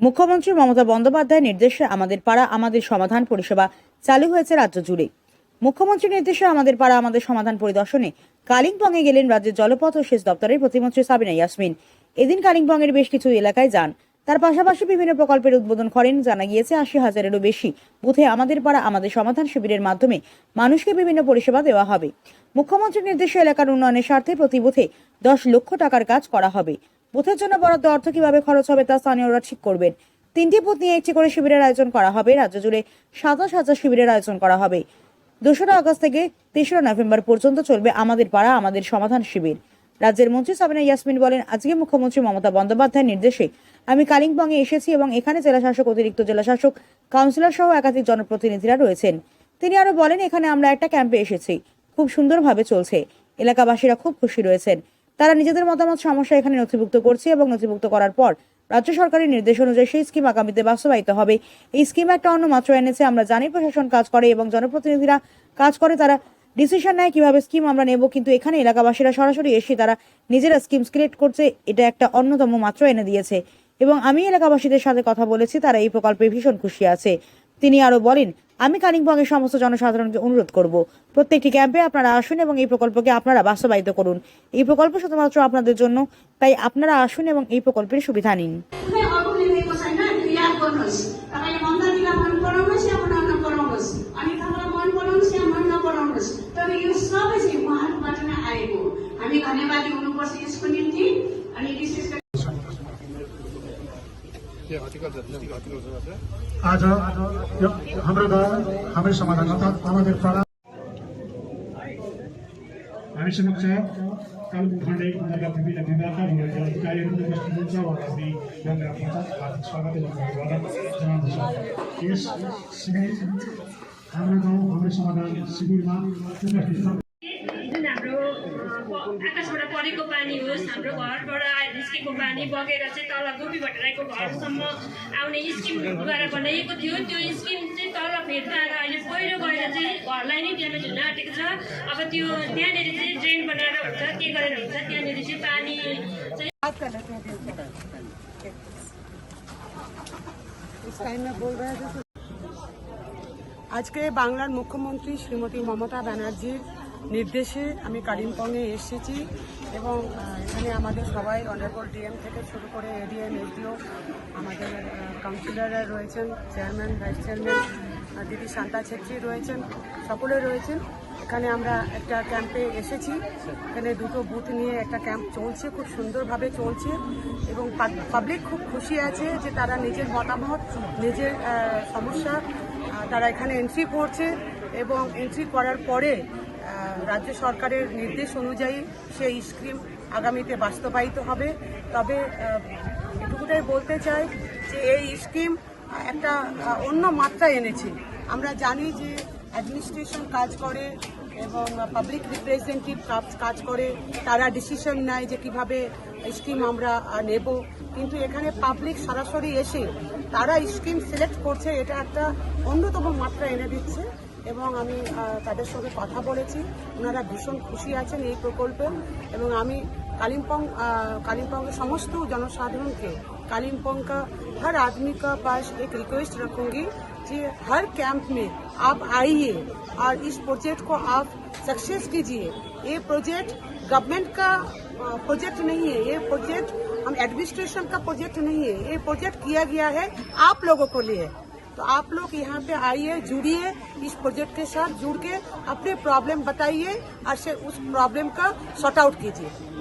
মুখ্যমন্ত্রী মমতা বন্দ্যোপাধ্যায়ের নির্দেশে আমাদের পাড়া, আমাদের সমাধান পরিষেবা চালু হয়েছে রাজ্য জুড়ে। মুখ্যমন্ত্রীর নির্দেশে আমাদের পাড়া, আমাদের সমাধান পরিদর্শনে কালিম্পংয়ে গেলেন রাজ্যের জলপথ ও সেচ দপ্তরের প্রতিমন্ত্রী সাবিনা ইয়াসমিন। এদিন কালিম্পংয়ের বেশ কিছু এলাকায় যান। তার পাশাপাশি বিভিন্ন প্রকল্পের উদ্বোধন করেন, জানা গিয়েছে আশি হাজারেরও বেশি বুথে আমাদের পাড়া, আমাদের সমাধান শিবিরের মাধ্যমে মানুষকে বিভিন্ন পরিষেবা দেওয়া হবে। মুখ্যমন্ত্রীর নির্দেশে এলাকার উন্নয়নের স্বার্থে প্রতি বুথে দশ লক্ষ টাকার কাজ করা হবে। বুথের জন্য বরাদ্দ অর্থ কীভাবে খরচ হবে তা স্থানীয়রা ঠিক করবেন। তিনটি বুথ নিয়ে একটি করে শিবিরের আয়োজন করা হবে। রাজ্য জুড়ে সাতাশ হাজার শিবিরের আয়োজন করা হবে। দোসরা আগস্ট থেকে তেসরা নভেম্বর পর্যন্ত চলবে আমাদের পাড়া, আমাদের সমাধান শিবির। রাজ্যের মন্ত্রী সাবিনা ইয়াসমিন বলেন, আজকে মুখ্যমন্ত্রী মমতা বন্দ্যোপাধ্যায়ের নির্দেশে আমি কালিম্পংয়ে এসেছি এবং এখানে জেলাশাসক, অতিরিক্ত জেলাশাসক, কাউন্সিলর সহ একাধিক জনপ্রতিনিধিরা রয়েছেন। তিনি আরও বলেন, এখানে আমরা একটা ক্যাম্পে এসেছি। খুব সুন্দরভাবে চলছে। এলাকাবাসীরা খুব খুশি রয়েছেন। তারা নিজেদের মতামত সমস্যা এখানে নথিভুক্ত করছে এবং নথিভুক্ত করার পর রাজ্য সরকারের নির্দেশ অনুযায়ী সেই স্কিম আগামীতে বাস্তবায়িত হবে। এই স্কিম একটা অন্য মাত্রা এনেছে, আমরা জানি প্রশাসন কাজ করে এবং জনপ্রতিনিধিরা কাজ করে, তারা ডিসিশন নেয় কীভাবে স্কিম আমরা নেব, কিন্তু এখানে এলাকাবাসীরা সরাসরি এসে তারা নিজেরা স্কিম ক্রিয়েট করছে, এটা একটা অন্যতম মাত্রা এনে দিয়েছে। এবং আমি এলাকাবাসীদের সাথে কথা বলেছি, তারা এই প্রকল্পে ভীষণ খুশি আছে। তিনি আরও বলেন আমি কালিম্পংয়ের সমস্ত জনসাধারণকে অনুরোধ করব, প্রত্যেকটি ক্যাম্পে আপনারা আসুন এবং এই প্রকল্পকে আপনারা বাস্তবায়িত করুন। এই প্রকল্প শুধুমাত্র আপনাদের জন্য, তাই আপনারা আসুন এবং এই প্রকল্পের সুবিধা নিন। आज यो हाम्रो गाउँ हाम्रै समाधान अर्थात् আমাদের পাড়া हामी समक्ष कालेबुङ खण्डै नगर विभिन्न विभागका भएका अधिकारीहरू उपस्थित हुनुहुन्छ उहाँहरूलाई यहाँनिर पञ्चायत हार्दिक स्वागत एवं अभिवादन जनाउँदछु यस शिविर हाम्रो गाउँ हाम्रै समाधान शिविरमा उपस्थित छन् जुन हाम्रो अ, आकाशबाट परेको पानी होस् हाम्रो घरबाट आए- निस्केको पानी बगेर चाहिँ तल गोपी भट्टराईको घरसम्म आउने स्किमद्वारा बनाइएको थियो त्यो स्किम चाहिँ तल फेदमा आएर अहिले पहिरो गएर चाहिँ घरलाई नै ड्यामेज हुन आँटेको छ अब त्यो त्यहाँनिर चाहिँ ड्रेन बनाएर हुन्छ के गरेर हुन्छ त्यहाँनिर चाहिँ पानी चाहिँ আজকে বাংলার মুখ্যমন্ত্রী শ্রীমতী মমতা ব্যানার্জির নির্দেশে আমি কালিম্পংয়ে এসেছি এবং এখানে আমাদের সবাই অনারেবল ডিএম থেকে শুরু করে এডিএম, এসডিও, আমাদের কাউন্সিলররা রয়েছেন, চেয়ারম্যান, ভাইস চেয়ারম্যান দিদি শান্তা ছেত্রী রয়েছেন, সকলে রয়েছেন। এখানে আমরা একটা ক্যাম্পে এসেছি। এখানে দুটো বুথ নিয়ে একটা ক্যাম্প চলছে, খুব সুন্দরভাবে চলছে এবং পাবলিক খুব খুশি আছে যে তারা নিজের মতামত, নিজের সমস্যা তারা এখানে এন্ট্রি করছে এবং এন্ট্রি করার পরে রাজ্য সরকারের নির্দেশ অনুযায়ী সেই স্কিম আগামীতে বাস্তবায়িত হবে। তবে এটুকুটাই বলতে চাই যে এই স্কিম একটা অন্য মাত্রা এনেছে। আমরা জানি যে অ্যাডমিনিস্ট্রেশন কাজ করে এবং পাবলিক রিপ্রেজেন্টেটিভ কাজ করে, তারা ডিসিশন নেয় যে কীভাবে স্কিম আমরা নেব। কিন্তু এখানে পাবলিক সরাসরি এসে তারা স্কিম সিলেক্ট করছে, এটা একটা অন্যতম মাত্রা এনে দিচ্ছে। এবং আমি আহ, তাদের সঙ্গে কথা বলেছি ওনারা ভীষণ খুশি আছেন এই প্রকল্পে এবং আমি कालिम्पोंग कालिम्पोंग के समस्त जनसाधारण के कालिम्पोंग का हर आदमी का पास एक रिक्वेस्ट रखूंगी कि हर कैंप में आप आइए और इस प्रोजेक्ट को आप सक्सेस कीजिए ये प्रोजेक्ट गवर्नमेंट का प्रोजेक्ट नहीं है ये प्रोजेक्ट हम एडमिनिस्ट्रेशन का प्रोजेक्ट नहीं है ये प्रोजेक्ट किया गया है आप लोगों को लिए तो आप लोग यहाँ पे आइए, जुड़िए इस प्रोजेक्ट के साथ, जुड़ के अपने प्रॉब्लम बताइए और उस प्रॉब्लम का शॉर्ट आउट कीजिए।